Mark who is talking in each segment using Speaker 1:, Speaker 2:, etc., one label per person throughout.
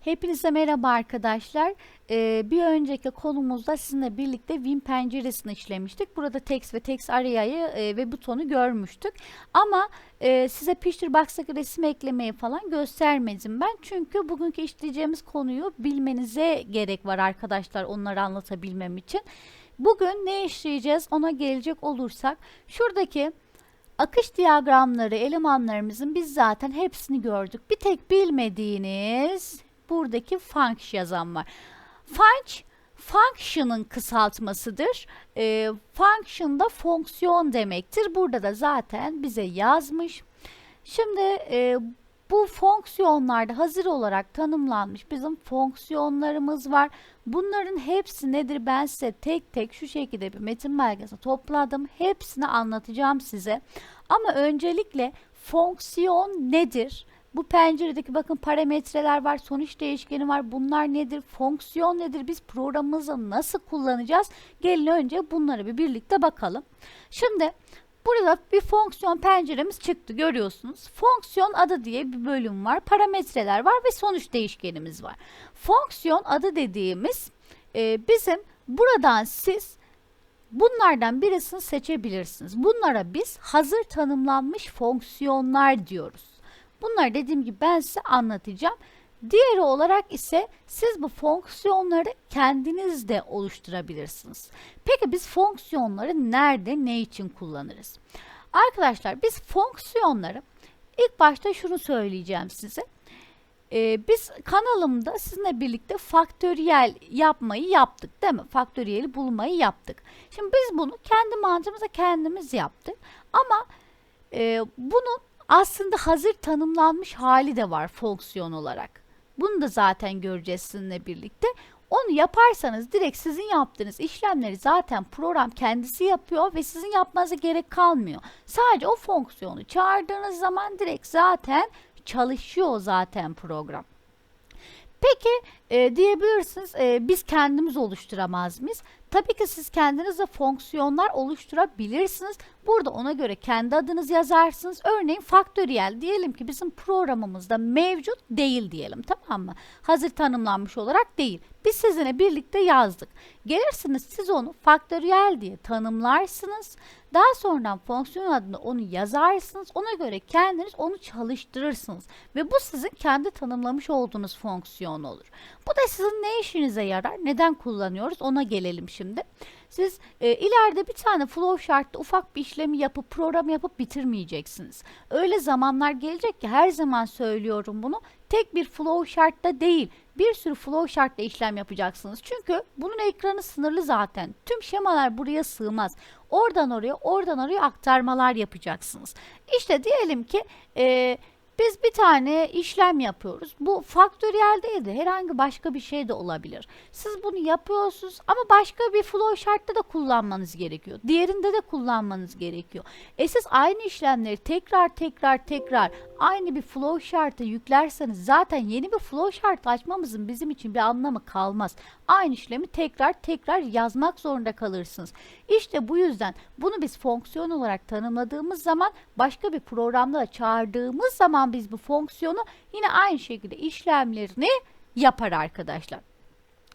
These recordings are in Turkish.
Speaker 1: Hepinize merhaba arkadaşlar. Ee, bir önceki konumuzda sizinle birlikte Vim penceresini işlemiştik. Burada text ve text arayayı e, ve butonu görmüştük. Ama e, size Picture Box'taki resim eklemeyi falan göstermedim ben. Çünkü bugünkü işleyeceğimiz konuyu bilmenize gerek var arkadaşlar onları anlatabilmem için. Bugün ne işleyeceğiz ona gelecek olursak şuradaki akış diyagramları elemanlarımızın biz zaten hepsini gördük. Bir tek bilmediğiniz buradaki function yazan var. Func function'ın kısaltmasıdır. E, function da fonksiyon demektir. Burada da zaten bize yazmış. Şimdi e, bu fonksiyonlarda hazır olarak tanımlanmış bizim fonksiyonlarımız var. Bunların hepsi nedir ben size tek tek şu şekilde bir metin belgesi topladım. Hepsini anlatacağım size. Ama öncelikle fonksiyon nedir? Bu penceredeki bakın parametreler var, sonuç değişkeni var. Bunlar nedir? Fonksiyon nedir? Biz programımızı nasıl kullanacağız? Gelin önce bunları bir birlikte bakalım. Şimdi burada bir fonksiyon penceremiz çıktı görüyorsunuz. Fonksiyon adı diye bir bölüm var. Parametreler var ve sonuç değişkenimiz var. Fonksiyon adı dediğimiz e, bizim buradan siz bunlardan birisini seçebilirsiniz. Bunlara biz hazır tanımlanmış fonksiyonlar diyoruz. Bunları dediğim gibi ben size anlatacağım. Diğeri olarak ise siz bu fonksiyonları kendiniz de oluşturabilirsiniz. Peki biz fonksiyonları nerede, ne için kullanırız? Arkadaşlar biz fonksiyonları ilk başta şunu söyleyeceğim size. Ee, biz kanalımda sizinle birlikte faktöriyel yapmayı yaptık değil mi? Faktöriyeli bulmayı yaptık. Şimdi biz bunu kendi mantığımıza kendimiz yaptık. Ama e, bunun aslında hazır tanımlanmış hali de var fonksiyon olarak. Bunu da zaten göreceğiz sizinle birlikte. Onu yaparsanız direkt sizin yaptığınız işlemleri zaten program kendisi yapıyor ve sizin yapmanıza gerek kalmıyor. Sadece o fonksiyonu çağırdığınız zaman direkt zaten çalışıyor zaten program. Peki e, diyebilirsiniz e, biz kendimiz oluşturamaz mıyız? Tabii ki siz kendiniz de fonksiyonlar oluşturabilirsiniz. Burada ona göre kendi adınızı yazarsınız. Örneğin faktöriyel diyelim ki bizim programımızda mevcut değil diyelim tamam mı? Hazır tanımlanmış olarak değil. Biz sizinle birlikte yazdık. Gelirsiniz siz onu faktöriyel diye tanımlarsınız. Daha sonra fonksiyon adını onu yazarsınız. Ona göre kendiniz onu çalıştırırsınız. Ve bu sizin kendi tanımlamış olduğunuz fonksiyon olur. Bu da sizin ne işinize yarar? Neden kullanıyoruz? Ona gelelim şimdi. Siz e, ileride bir tane flow chart'ta ufak bir işlemi yapıp program yapıp bitirmeyeceksiniz. Öyle zamanlar gelecek ki her zaman söylüyorum bunu. Tek bir flow chart'ta değil bir sürü flow chart'la işlem yapacaksınız. Çünkü bunun ekranı sınırlı zaten. Tüm şemalar buraya sığmaz. Oradan oraya, oradan oraya aktarmalar yapacaksınız. İşte diyelim ki e, biz bir tane işlem yapıyoruz. Bu faktöriyel değil de herhangi başka bir şey de olabilir. Siz bunu yapıyorsunuz ama başka bir flow chart'ta da kullanmanız gerekiyor. Diğerinde de kullanmanız gerekiyor. E siz aynı işlemleri tekrar tekrar tekrar aynı bir flow chart'a yüklerseniz zaten yeni bir flow chart açmamızın bizim için bir anlamı kalmaz. Aynı işlemi tekrar tekrar yazmak zorunda kalırsınız. İşte bu yüzden bunu biz fonksiyon olarak tanımladığımız zaman başka bir programda çağırdığımız zaman biz bu fonksiyonu yine aynı şekilde işlemlerini yapar arkadaşlar.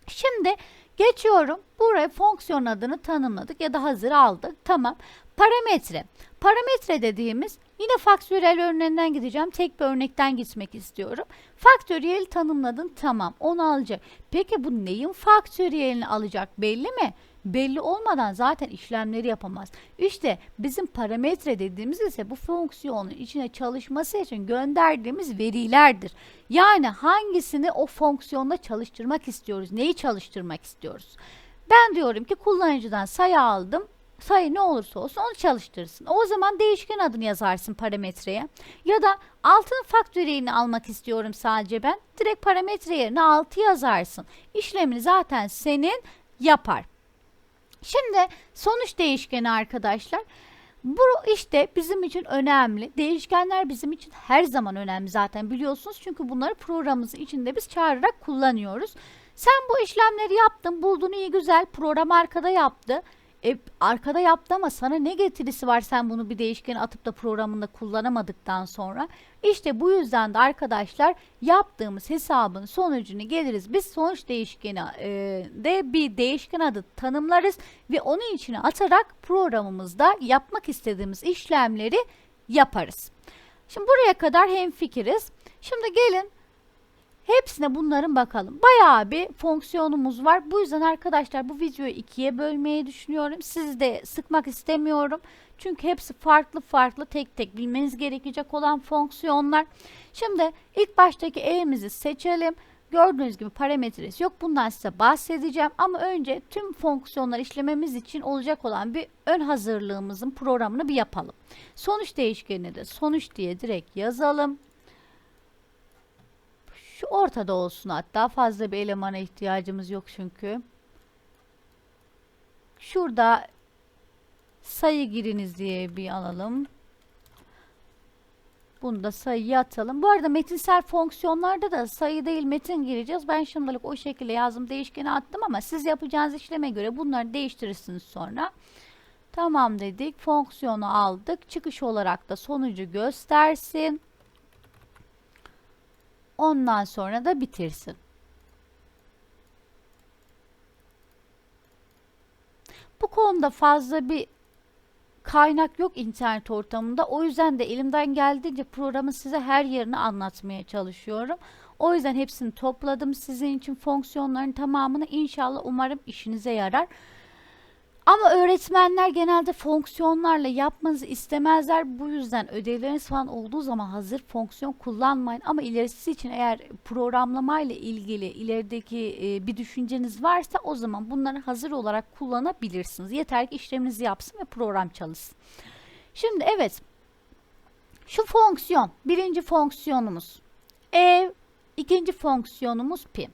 Speaker 1: Şimdi geçiyorum. Buraya fonksiyon adını tanımladık ya da hazır aldık. Tamam. Parametre. Parametre dediğimiz yine faktöriyel örneğinden gideceğim. Tek bir örnekten gitmek istiyorum. Faktöriyel tanımladın tamam onu alacak. Peki bu neyin faktöriyelini alacak belli mi? Belli olmadan zaten işlemleri yapamaz. İşte bizim parametre dediğimiz ise bu fonksiyonun içine çalışması için gönderdiğimiz verilerdir. Yani hangisini o fonksiyonda çalıştırmak istiyoruz, neyi çalıştırmak istiyoruz. Ben diyorum ki kullanıcıdan sayı aldım, sayı ne olursa olsun onu çalıştırırsın. O zaman değişken adını yazarsın parametreye. Ya da altının faktöriyelini almak istiyorum sadece ben. Direkt parametre yerine 6 yazarsın. İşlemini zaten senin yapar. Şimdi sonuç değişkeni arkadaşlar. Bu işte bizim için önemli. Değişkenler bizim için her zaman önemli zaten biliyorsunuz. Çünkü bunları programımızın içinde biz çağırarak kullanıyoruz. Sen bu işlemleri yaptın, buldun iyi güzel. Program arkada yaptı. E, arkada yaptı ama sana ne getirisi var sen bunu bir değişkene atıp da programında kullanamadıktan sonra? İşte bu yüzden de arkadaşlar yaptığımız hesabın sonucunu geliriz. Biz sonuç değişkeni e, de bir değişken adı tanımlarız ve onun içine atarak programımızda yapmak istediğimiz işlemleri yaparız. Şimdi buraya kadar hemfikiriz. Şimdi gelin Hepsine bunların bakalım. Bayağı bir fonksiyonumuz var. Bu yüzden arkadaşlar bu videoyu ikiye bölmeyi düşünüyorum. Sizi de sıkmak istemiyorum. Çünkü hepsi farklı farklı tek tek bilmeniz gerekecek olan fonksiyonlar. Şimdi ilk baştaki e'mizi seçelim. Gördüğünüz gibi parametresi yok. Bundan size bahsedeceğim. Ama önce tüm fonksiyonlar işlememiz için olacak olan bir ön hazırlığımızın programını bir yapalım. Sonuç değişkenini de sonuç diye direkt yazalım. Şu ortada olsun hatta fazla bir elemana ihtiyacımız yok çünkü. Şurada sayı giriniz diye bir alalım. Bunu da sayıya atalım. Bu arada metinsel fonksiyonlarda da sayı değil metin gireceğiz. Ben şimdilik o şekilde yazdım. Değişkeni attım ama siz yapacağınız işleme göre bunları değiştirirsiniz sonra. Tamam dedik. Fonksiyonu aldık. Çıkış olarak da sonucu göstersin. Ondan sonra da bitirsin. Bu konuda fazla bir kaynak yok internet ortamında. O yüzden de elimden geldiğince programın size her yerini anlatmaya çalışıyorum. O yüzden hepsini topladım sizin için fonksiyonların tamamını inşallah umarım işinize yarar. Ama öğretmenler genelde fonksiyonlarla yapmanızı istemezler. Bu yüzden ödevleriniz falan olduğu zaman hazır fonksiyon kullanmayın. Ama ilerisi için eğer programlamayla ilgili ilerideki e, bir düşünceniz varsa o zaman bunları hazır olarak kullanabilirsiniz. Yeter ki işleminizi yapsın ve program çalışsın. Şimdi evet şu fonksiyon birinci fonksiyonumuz ev ikinci fonksiyonumuz pi.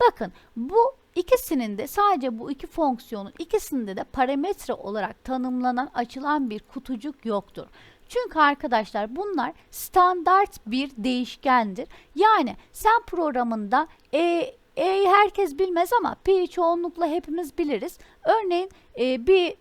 Speaker 1: Bakın bu İkisinin de sadece bu iki fonksiyonun ikisinde de parametre olarak tanımlanan açılan bir kutucuk yoktur. Çünkü arkadaşlar bunlar standart bir değişkendir. Yani sen programında e, E'yi herkes bilmez ama P'yi çoğunlukla hepimiz biliriz. Örneğin e, bir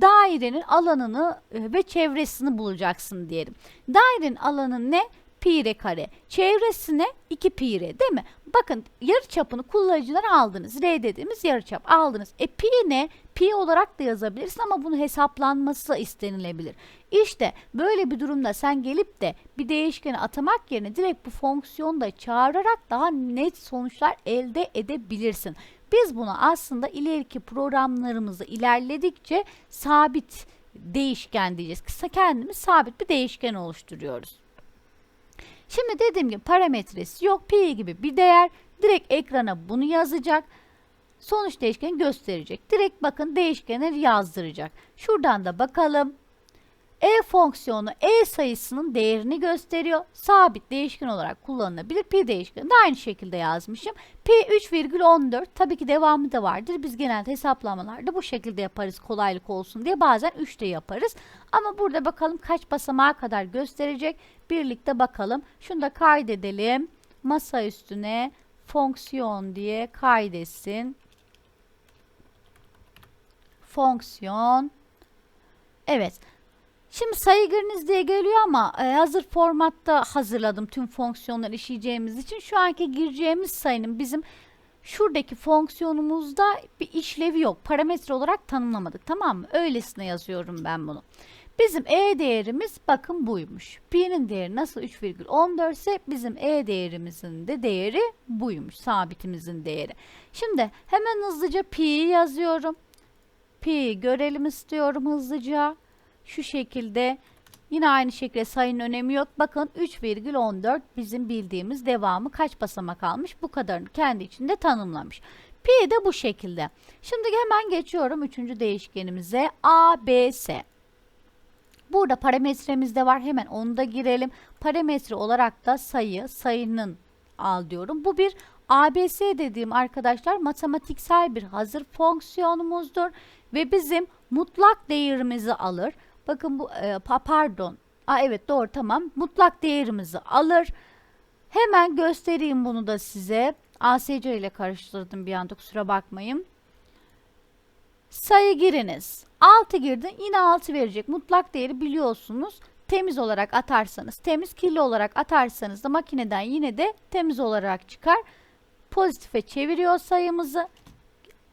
Speaker 1: dairenin alanını e, ve çevresini bulacaksın diyelim. Dairenin alanı ne? Pi r kare. Çevresine 2 pi r değil mi? Bakın yarı çapını kullanıcılar aldınız. R dediğimiz yarı çap aldınız. E pi ne? Pi olarak da yazabilirsin ama bunu hesaplanması istenilebilir. İşte böyle bir durumda sen gelip de bir değişkeni atamak yerine direkt bu fonksiyonu da çağırarak daha net sonuçlar elde edebilirsin. Biz bunu aslında ileriki programlarımızı ilerledikçe sabit değişken diyeceğiz. Kısa kendimiz sabit bir değişken oluşturuyoruz. Şimdi dediğim gibi parametresi yok. Pi gibi bir değer. Direkt ekrana bunu yazacak. Sonuç değişkeni gösterecek. Direkt bakın değişkenleri yazdıracak. Şuradan da bakalım. E fonksiyonu E sayısının değerini gösteriyor. Sabit değişken olarak kullanılabilir. Pi değişkeni de aynı şekilde yazmışım. Pi 3,14 tabii ki devamı da vardır. Biz genelde hesaplamalarda bu şekilde yaparız kolaylık olsun diye. Bazen 3 de yaparız. Ama burada bakalım kaç basamağa kadar gösterecek. Birlikte bakalım. Şunu da kaydedelim. Masa üstüne fonksiyon diye kaydetsin. Fonksiyon. Evet. Şimdi sayı giriniz diye geliyor ama e, hazır formatta hazırladım tüm fonksiyonları işleyeceğimiz için. Şu anki gireceğimiz sayının bizim şuradaki fonksiyonumuzda bir işlevi yok. Parametre olarak tanımlamadık tamam mı? Öylesine yazıyorum ben bunu. Bizim E değerimiz bakın buymuş. Pi'nin değeri nasıl 3,14 ise bizim E değerimizin de değeri buymuş. Sabitimizin değeri. Şimdi hemen hızlıca Pi'yi yazıyorum. Pi'yi görelim istiyorum hızlıca. Şu şekilde yine aynı şekilde sayının önemi yok. Bakın 3,14 bizim bildiğimiz devamı kaç basamak almış bu kadarını kendi içinde tanımlamış. Pi de bu şekilde. Şimdi hemen geçiyorum üçüncü değişkenimize A, B, S. Burada parametremiz de var. Hemen onu da girelim. Parametre olarak da sayı, sayının al diyorum. Bu bir ABS dediğim arkadaşlar matematiksel bir hazır fonksiyonumuzdur ve bizim mutlak değerimizi alır. Bakın bu e, pardon. Aa, evet doğru tamam. Mutlak değerimizi alır. Hemen göstereyim bunu da size. ASC ile karıştırdım bir anda kusura bakmayın. Sayı giriniz. 6 girdin yine 6 verecek. Mutlak değeri biliyorsunuz. Temiz olarak atarsanız temiz, kirli olarak atarsanız da makineden yine de temiz olarak çıkar. Pozitife çeviriyor sayımızı.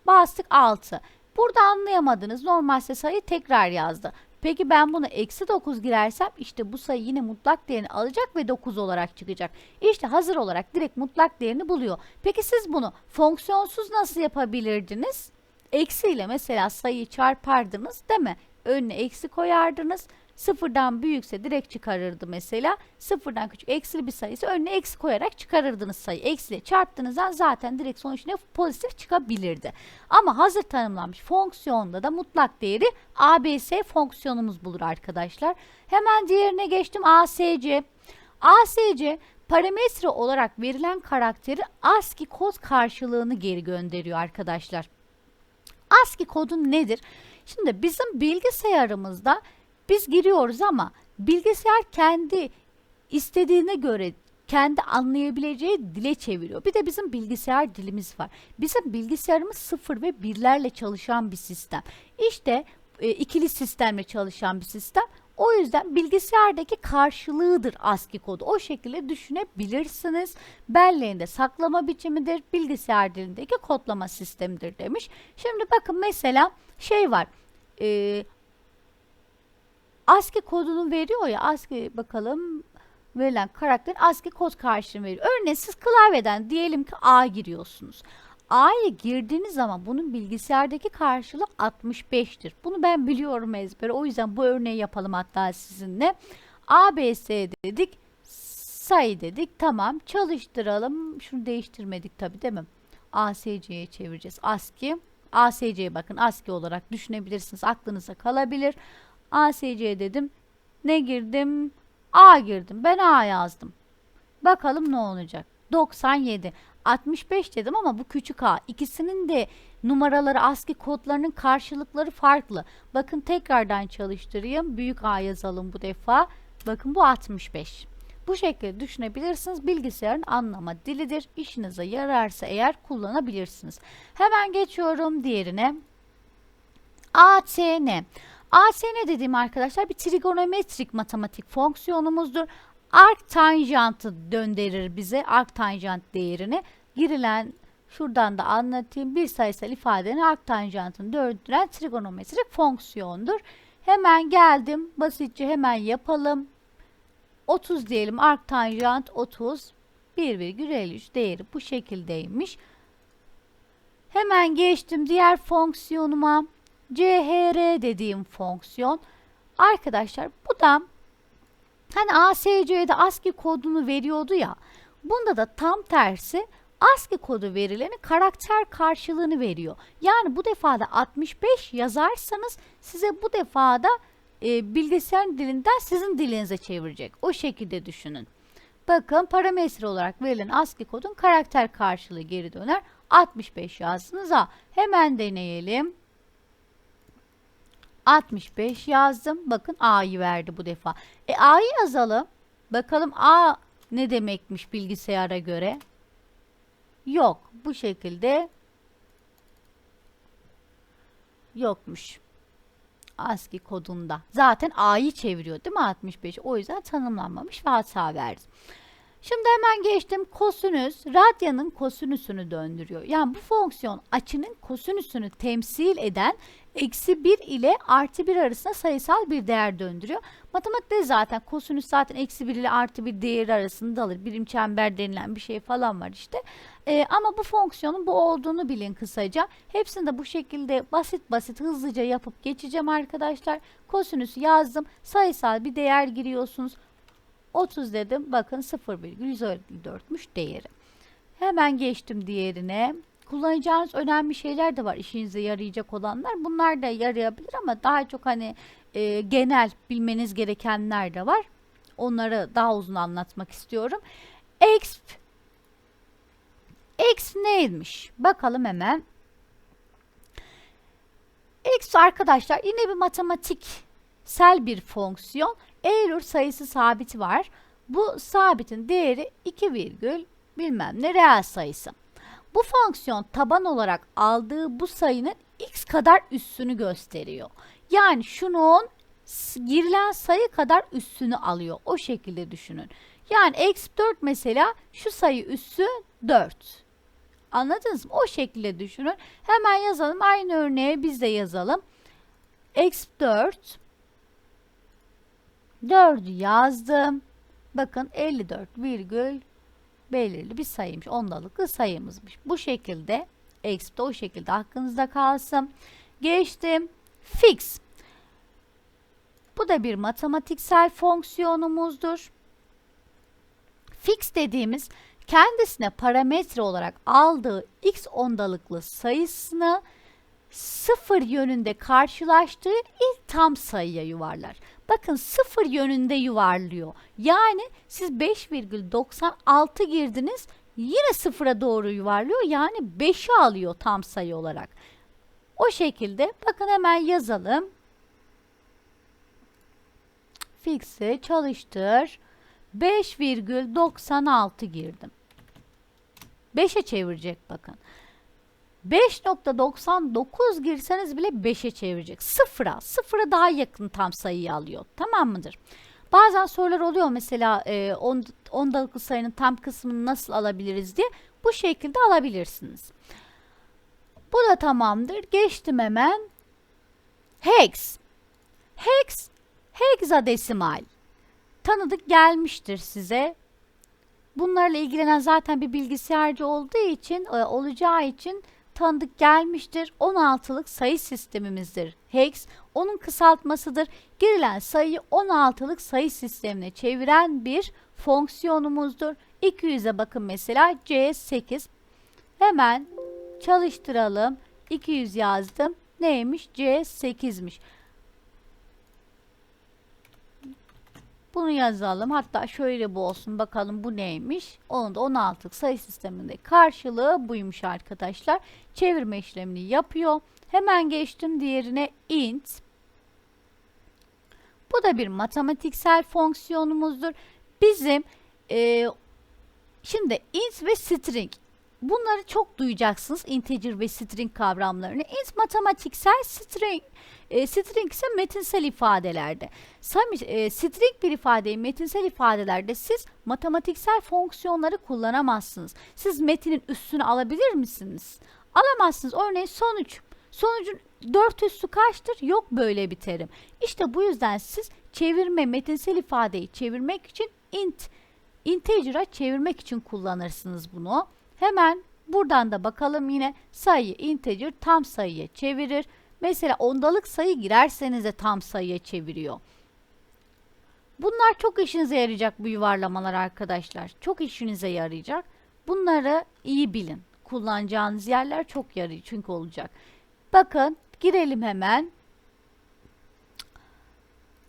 Speaker 1: Bastık 6. Burada anlayamadınız. Normalse sayı tekrar yazdı. Peki ben bunu eksi 9 girersem işte bu sayı yine mutlak değerini alacak ve 9 olarak çıkacak. İşte hazır olarak direkt mutlak değerini buluyor. Peki siz bunu fonksiyonsuz nasıl yapabilirdiniz? Eksi ile mesela sayıyı çarpardınız değil mi? Önüne eksi koyardınız. Sıfırdan büyükse direkt çıkarırdı mesela. Sıfırdan küçük eksili bir sayısı önüne eksi koyarak çıkarırdınız sayı. Eksiyle çarptığınızda zaten direkt sonuç ne pozitif çıkabilirdi. Ama hazır tanımlanmış fonksiyonda da mutlak değeri ABS fonksiyonumuz bulur arkadaşlar. Hemen diğerine geçtim ASC. ASC parametre olarak verilen karakteri ASCII kod karşılığını geri gönderiyor arkadaşlar. ASCII kodu nedir? Şimdi bizim bilgisayarımızda biz giriyoruz ama bilgisayar kendi istediğine göre kendi anlayabileceği dile çeviriyor. Bir de bizim bilgisayar dilimiz var. Bizim bilgisayarımız sıfır ve birlerle çalışan bir sistem. İşte e, ikili sistemle çalışan bir sistem. O yüzden bilgisayardaki karşılığıdır ASCII kodu. O şekilde düşünebilirsiniz. Belleğinde saklama biçimidir. Bilgisayar dilindeki kodlama sistemidir demiş. Şimdi bakın mesela şey var. E, ASCII kodunu veriyor ya ASCII bakalım verilen karakterin ASCII kod karşılığını veriyor. Örneğin siz klavyeden diyelim ki A giriyorsunuz. A'ya girdiğiniz zaman bunun bilgisayardaki karşılığı 65'tir. Bunu ben biliyorum ezbere. O yüzden bu örneği yapalım hatta sizinle. ABS dedik. Sayı dedik. Tamam çalıştıralım. Şunu değiştirmedik tabi değil mi? ASC'ye çevireceğiz. ASCII. ASC'ye bakın ASCII olarak düşünebilirsiniz. Aklınıza kalabilir. ASC dedim. Ne girdim? A girdim. Ben A yazdım. Bakalım ne olacak. 97. 65 dedim ama bu küçük a. İkisinin de numaraları ASCII kodlarının karşılıkları farklı. Bakın tekrardan çalıştırayım. Büyük A yazalım bu defa. Bakın bu 65. Bu şekilde düşünebilirsiniz. Bilgisayarın anlama dilidir. İşinize yararsa eğer kullanabilirsiniz. Hemen geçiyorum diğerine. ATN. ASN dediğim arkadaşlar bir trigonometrik matematik fonksiyonumuzdur. Arc tanjantı döndürür bize arc tanjant değerini. Girilen şuradan da anlatayım. Bir sayısal ifadenin arc tanjantını döndüren trigonometrik fonksiyondur. Hemen geldim. Basitçe hemen yapalım. 30 diyelim. Arc tanjant 30. 1,53 değeri bu şekildeymiş. Hemen geçtim diğer fonksiyonuma. CHR dediğim fonksiyon. Arkadaşlar bu da hani ASC'de ASCII kodunu veriyordu ya. Bunda da tam tersi ASCII kodu verileni karakter karşılığını veriyor. Yani bu defada 65 yazarsanız size bu defada e, bilgisayar dilinden sizin dilinize çevirecek. O şekilde düşünün. Bakın parametre olarak verilen ASCII kodun karakter karşılığı geri döner. 65 yazdınız. Ha, hemen deneyelim. 65 yazdım. Bakın A'yı verdi bu defa. E A'yı yazalım. Bakalım A ne demekmiş bilgisayara göre. Yok. Bu şekilde yokmuş. ASCII kodunda. Zaten A'yı çeviriyor değil mi 65? O yüzden tanımlanmamış ve hata verdi. Şimdi hemen geçtim. Kosinüs, radyanın kosinüsünü döndürüyor. Yani bu fonksiyon açının kosinüsünü temsil eden eksi 1 ile artı 1 arasında sayısal bir değer döndürüyor. Matematikte zaten kosinüs zaten eksi 1 ile artı 1 değeri arasında alır. Birim çember denilen bir şey falan var işte. Ee, ama bu fonksiyonun bu olduğunu bilin kısaca. Hepsini de bu şekilde basit basit hızlıca yapıp geçeceğim arkadaşlar. Kosinüsü yazdım. Sayısal bir değer giriyorsunuz. 30 dedim. Bakın 0,154'müş değeri. Hemen geçtim diğerine. Kullanacağınız önemli şeyler de var işinize yarayacak olanlar. Bunlar da yarayabilir ama daha çok hani e, genel bilmeniz gerekenler de var. Onları daha uzun anlatmak istiyorum. Exp X neymiş? Bakalım hemen. X arkadaşlar yine bir matematiksel bir fonksiyon. Eylül sayısı sabiti var. Bu sabitin değeri 2 virgül bilmem ne reel sayısı. Bu fonksiyon taban olarak aldığı bu sayının x kadar üssünü gösteriyor. Yani şunun girilen sayı kadar üssünü alıyor. O şekilde düşünün. Yani eksi 4 mesela şu sayı üssü 4. Anladınız mı? O şekilde düşünün. Hemen yazalım. Aynı örneğe biz de yazalım. Eksi 4 4'ü yazdım. Bakın 54 virgül belirli bir sayıymış. Ondalıklı sayımızmış. Bu şekilde eksi de o şekilde aklınızda kalsın. Geçtim. Fix. Bu da bir matematiksel fonksiyonumuzdur. Fix dediğimiz kendisine parametre olarak aldığı x ondalıklı sayısını sıfır yönünde karşılaştığı ilk tam sayıya yuvarlar. Bakın sıfır yönünde yuvarlıyor. Yani siz 5,96 girdiniz yine sıfıra doğru yuvarlıyor. Yani 5'i alıyor tam sayı olarak. O şekilde bakın hemen yazalım. Fix'i çalıştır. 5,96 girdim. 5'e çevirecek bakın. 5.99 girseniz bile 5'e çevirecek. Sıfıra, sıfıra daha yakın tam sayıyı alıyor. Tamam mıdır? Bazen sorular oluyor mesela e, on, ondalıklı sayının tam kısmını nasıl alabiliriz diye. Bu şekilde alabilirsiniz. Bu da tamamdır. Geçtim hemen. Hex. Hex, hexadesimal. Tanıdık gelmiştir size. Bunlarla ilgilenen zaten bir bilgisayarcı olduğu için, e, olacağı için tanıdık gelmiştir. 16'lık sayı sistemimizdir. Hex onun kısaltmasıdır. Girilen sayıyı 16'lık sayı sistemine çeviren bir fonksiyonumuzdur. 200'e bakın mesela C8. Hemen çalıştıralım. 200 yazdım. Neymiş? C8'miş. Bunu yazalım. Hatta şöyle bu olsun. Bakalım bu neymiş? Onun da 16 sayı sisteminde karşılığı buymuş arkadaşlar. Çevirme işlemini yapıyor. Hemen geçtim diğerine int. Bu da bir matematiksel fonksiyonumuzdur. Bizim e, şimdi int ve string bunları çok duyacaksınız. Integer ve string kavramlarını. Int matematiksel string e, string ise metinsel ifadelerde. Sami, e, string bir ifadeyi metinsel ifadelerde siz matematiksel fonksiyonları kullanamazsınız. Siz metinin üstünü alabilir misiniz? Alamazsınız. Örneğin sonuç. Sonucun 4 üssü kaçtır? Yok böyle bir terim. İşte bu yüzden siz çevirme, metinsel ifadeyi çevirmek için int, integer'a çevirmek için kullanırsınız bunu. Hemen buradan da bakalım yine sayı integer tam sayıya çevirir. Mesela ondalık sayı girerseniz de tam sayıya çeviriyor. Bunlar çok işinize yarayacak bu yuvarlamalar arkadaşlar. Çok işinize yarayacak. Bunları iyi bilin. Kullanacağınız yerler çok yarayı çünkü olacak. Bakın girelim hemen.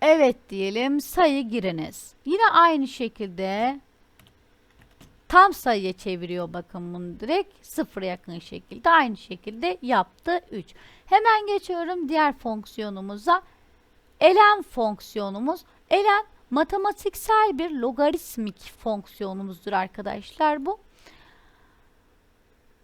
Speaker 1: Evet diyelim sayı giriniz. Yine aynı şekilde tam sayıya çeviriyor bakın direkt sıfıra yakın şekilde aynı şekilde yaptı 3. Hemen geçiyorum diğer fonksiyonumuza. Elen fonksiyonumuz. Elen matematiksel bir logaritmik fonksiyonumuzdur arkadaşlar bu.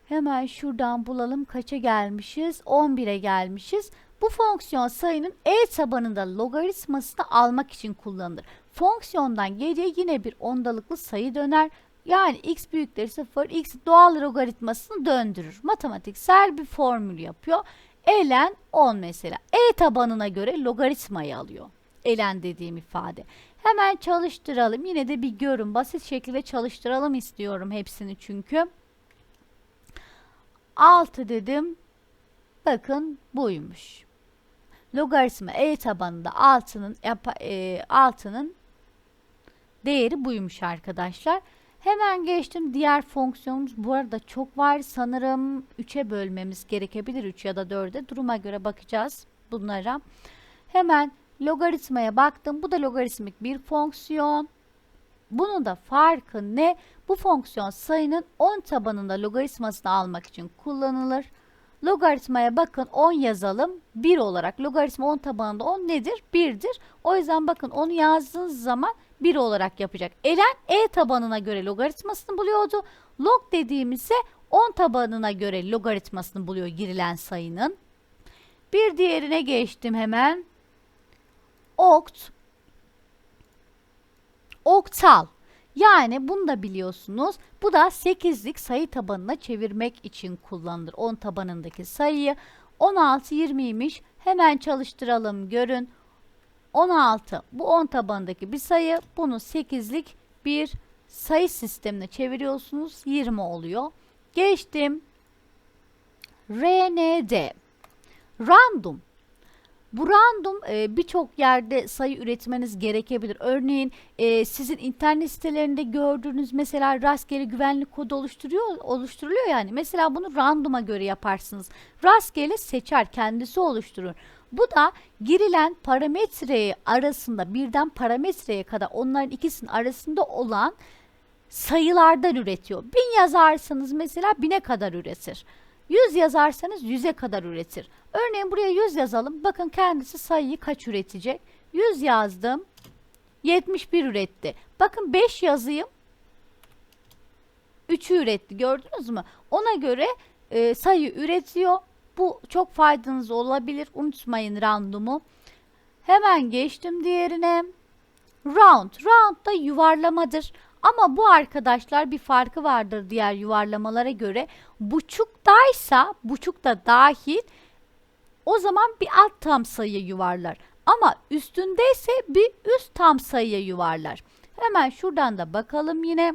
Speaker 1: Hemen şuradan bulalım kaça gelmişiz? 11'e gelmişiz. Bu fonksiyon sayının e tabanında logaritmasını almak için kullanılır. Fonksiyondan geriye yine bir ondalıklı sayı döner. Yani x büyüktür 0, x doğal logaritmasını döndürür. Matematiksel bir formül yapıyor. Elen 10 mesela. E tabanına göre logaritmayı alıyor. Elen dediğim ifade. Hemen çalıştıralım. Yine de bir görün. Basit şekilde çalıştıralım istiyorum hepsini çünkü. 6 dedim. Bakın buymuş. Logaritma e tabanında 6'nın e, 6'nın değeri buymuş arkadaşlar. Hemen geçtim diğer fonksiyonumuz. Bu arada çok var. Sanırım 3'e bölmemiz gerekebilir. 3 ya da 4'e. Duruma göre bakacağız bunlara. Hemen logaritmaya baktım. Bu da logaritmik bir fonksiyon. Bunun da farkı ne? Bu fonksiyon sayının 10 tabanında logaritmasını almak için kullanılır. Logaritmaya bakın 10 yazalım. 1 olarak logaritma 10 tabanında 10 nedir? 1'dir. O yüzden bakın onu yazdığınız zaman 1 olarak yapacak. Elen e tabanına göre logaritmasını buluyordu. Log dediğimiz ise 10 tabanına göre logaritmasını buluyor girilen sayının. Bir diğerine geçtim hemen. okt, oktal. Yani bunu da biliyorsunuz. Bu da 8'lik sayı tabanına çevirmek için kullanılır. 10 tabanındaki sayıyı 16 20'ymiş. Hemen çalıştıralım görün. 16 bu 10 tabanındaki bir sayı. Bunu 8'lik bir sayı sistemine çeviriyorsunuz. 20 oluyor. Geçtim. RND. Random. Bu random e, birçok yerde sayı üretmeniz gerekebilir. Örneğin e, sizin internet sitelerinde gördüğünüz mesela rastgele güvenlik kodu oluşturuyor oluşturuluyor yani. Mesela bunu random'a göre yaparsınız. Rastgele seçer, kendisi oluşturur. Bu da girilen parametre arasında birden parametreye kadar onların ikisinin arasında olan sayılardan üretiyor. Bin yazarsanız mesela bine kadar üretir. 100 yazarsanız 100'e kadar üretir. Örneğin buraya 100 yazalım. Bakın kendisi sayıyı kaç üretecek? 100 yazdım. 71 üretti. Bakın 5 yazayım. 3'ü üretti. Gördünüz mü? Ona göre e, sayı üretiyor. Bu çok faydanız olabilir. Unutmayın randomu. Hemen geçtim diğerine. Round. Round da yuvarlamadır. Ama bu arkadaşlar bir farkı vardır diğer yuvarlamalara göre. Buçuktaysa, buçuk da dahil o zaman bir alt tam sayı yuvarlar. Ama üstündeyse bir üst tam sayıya yuvarlar. Hemen şuradan da bakalım yine.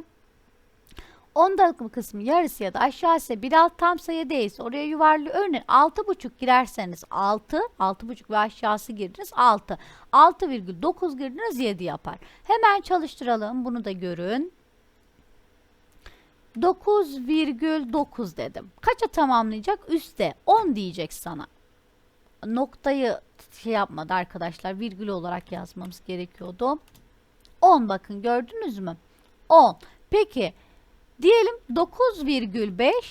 Speaker 1: Ondalık kısmı yarısı ya da aşağısı bir alt tam sayı değilse oraya yuvarlı örneğin 6,5 girerseniz 6, 6,5 ve aşağısı girdiniz 6. 6,9 girdiniz 7 yapar. Hemen çalıştıralım bunu da görün. 9,9 dedim. Kaça tamamlayacak? Üste 10 diyecek sana. Noktayı şey yapmadı arkadaşlar. Virgül olarak yazmamız gerekiyordu. 10 bakın gördünüz mü? 10. Peki diyelim 9,5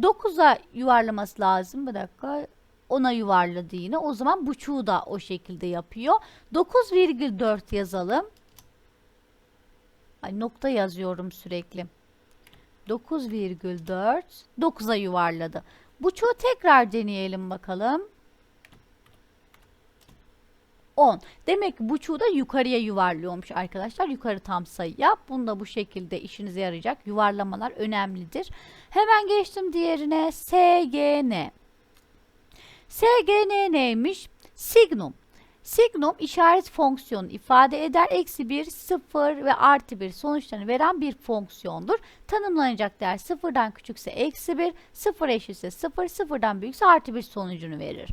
Speaker 1: 9'a yuvarlaması lazım. Bir dakika. 10'a yuvarladı yine. O zaman buçuğu da o şekilde yapıyor. 9,4 yazalım. Ay nokta yazıyorum sürekli. 9,4 9'a yuvarladı. Buçuğu tekrar deneyelim bakalım. 10. Demek ki buçuğu da yukarıya yuvarlıyormuş arkadaşlar. Yukarı tam sayı yap. Bunu da bu şekilde işinize yarayacak. Yuvarlamalar önemlidir. Hemen geçtim diğerine. SGN. SGN neymiş? Signum. Signum işaret fonksiyonu ifade eder. Eksi 1, 0 ve artı 1 sonuçlarını veren bir fonksiyondur. Tanımlanacak değer sıfırdan küçükse eksi 1, 0 eşitse 0, sıfırdan büyükse artı 1 sonucunu verir.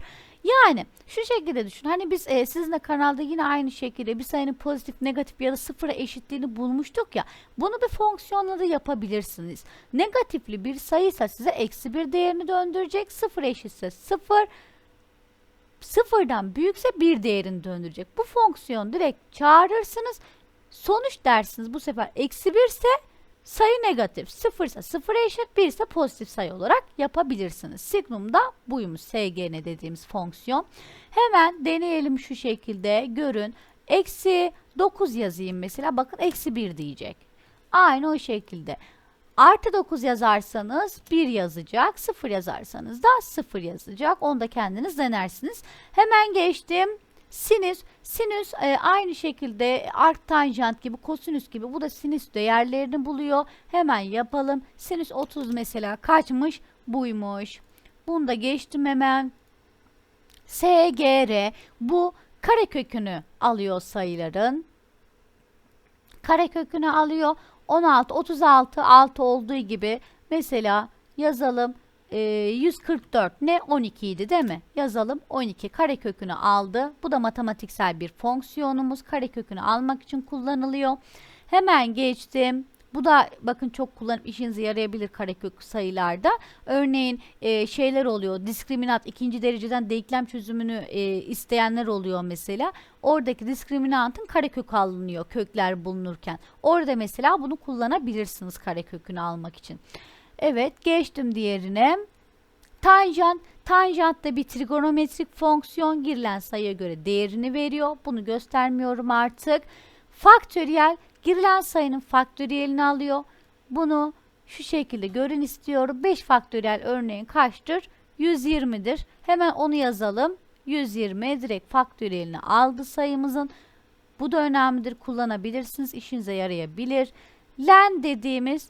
Speaker 1: Yani şu şekilde düşün. Hani biz e, sizinle kanalda yine aynı şekilde bir sayının pozitif, negatif ya da sıfıra eşitliğini bulmuştuk ya. Bunu bir fonksiyonla da yapabilirsiniz. Negatifli bir sayıysa size eksi bir değerini döndürecek. Sıfır eşitse sıfır. Sıfırdan büyükse bir değerini döndürecek. Bu fonksiyon direkt çağırırsınız. Sonuç dersiniz bu sefer eksi birse sayı negatif. Sıfır ise sıfıra eşit, bir ise pozitif sayı olarak yapabilirsiniz. Signum da buymuş SGN dediğimiz fonksiyon. Hemen deneyelim şu şekilde görün. Eksi 9 yazayım mesela bakın eksi 1 diyecek. Aynı o şekilde. Artı 9 yazarsanız 1 yazacak. 0 yazarsanız da 0 yazacak. Onu da kendiniz denersiniz. Hemen geçtim. Sinüs, sinüs e, aynı şekilde arc tanjant gibi, kosinüs gibi bu da sinüs değerlerini buluyor. Hemen yapalım. Sinüs 30 mesela kaçmış? Buymuş. Bunu da geçtim hemen. SGR bu karekökünü alıyor sayıların. Karekökünü alıyor. 16, 36, 6 olduğu gibi mesela yazalım e, 144 ne 12 idi değil mi? Yazalım 12 karekökünü aldı. Bu da matematiksel bir fonksiyonumuz. Karekökünü almak için kullanılıyor. Hemen geçtim. Bu da bakın çok kullanıp işinize yarayabilir karekök sayılarda. Örneğin e, şeyler oluyor. Diskriminant ikinci dereceden denklem çözümünü e, isteyenler oluyor mesela. Oradaki diskriminantın karekök alınıyor kökler bulunurken. Orada mesela bunu kullanabilirsiniz karekökünü almak için. Evet geçtim diğerine. Tanjant, tanjant da bir trigonometrik fonksiyon girilen sayıya göre değerini veriyor. Bunu göstermiyorum artık. Faktöriyel girilen sayının faktöriyelini alıyor. Bunu şu şekilde görün istiyorum. 5 faktöriyel örneğin kaçtır? 120'dir. Hemen onu yazalım. 120 direkt faktöriyelini aldı sayımızın. Bu da önemlidir. Kullanabilirsiniz. işinize yarayabilir. Len dediğimiz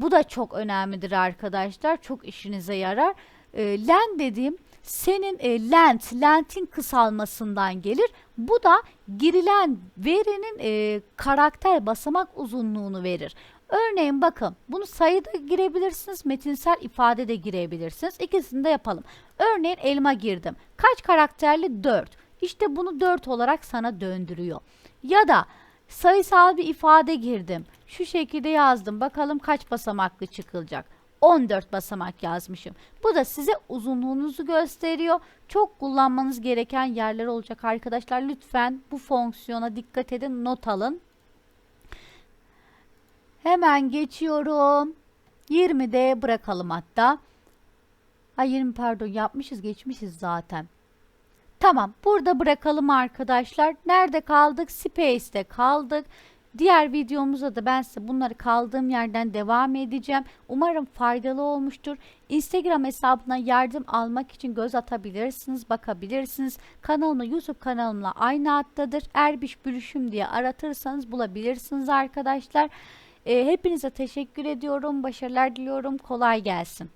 Speaker 1: bu da çok önemlidir arkadaşlar. Çok işinize yarar. E, len dediğim senin e, lent, lentin kısalmasından gelir. Bu da girilen verinin e, karakter basamak uzunluğunu verir. Örneğin bakın bunu sayıda girebilirsiniz, metinsel ifade de girebilirsiniz. İkisini de yapalım. Örneğin elma girdim. Kaç karakterli? 4. İşte bunu 4 olarak sana döndürüyor. Ya da sayısal bir ifade girdim. Şu şekilde yazdım. Bakalım kaç basamaklı çıkılacak. 14 basamak yazmışım. Bu da size uzunluğunuzu gösteriyor. Çok kullanmanız gereken yerler olacak arkadaşlar. Lütfen bu fonksiyona dikkat edin, not alın. Hemen geçiyorum. 20'de bırakalım hatta. Ay 20 pardon yapmışız geçmişiz zaten. Tamam burada bırakalım arkadaşlar. Nerede kaldık? Space'te kaldık. Diğer videomuzda da ben size bunları kaldığım yerden devam edeceğim. Umarım faydalı olmuştur. Instagram hesabına yardım almak için göz atabilirsiniz, bakabilirsiniz. Kanalımla YouTube kanalımla aynı addadır. Erbiş Bülüşüm diye aratırsanız bulabilirsiniz arkadaşlar. Ee, hepinize teşekkür ediyorum. Başarılar diliyorum. Kolay gelsin.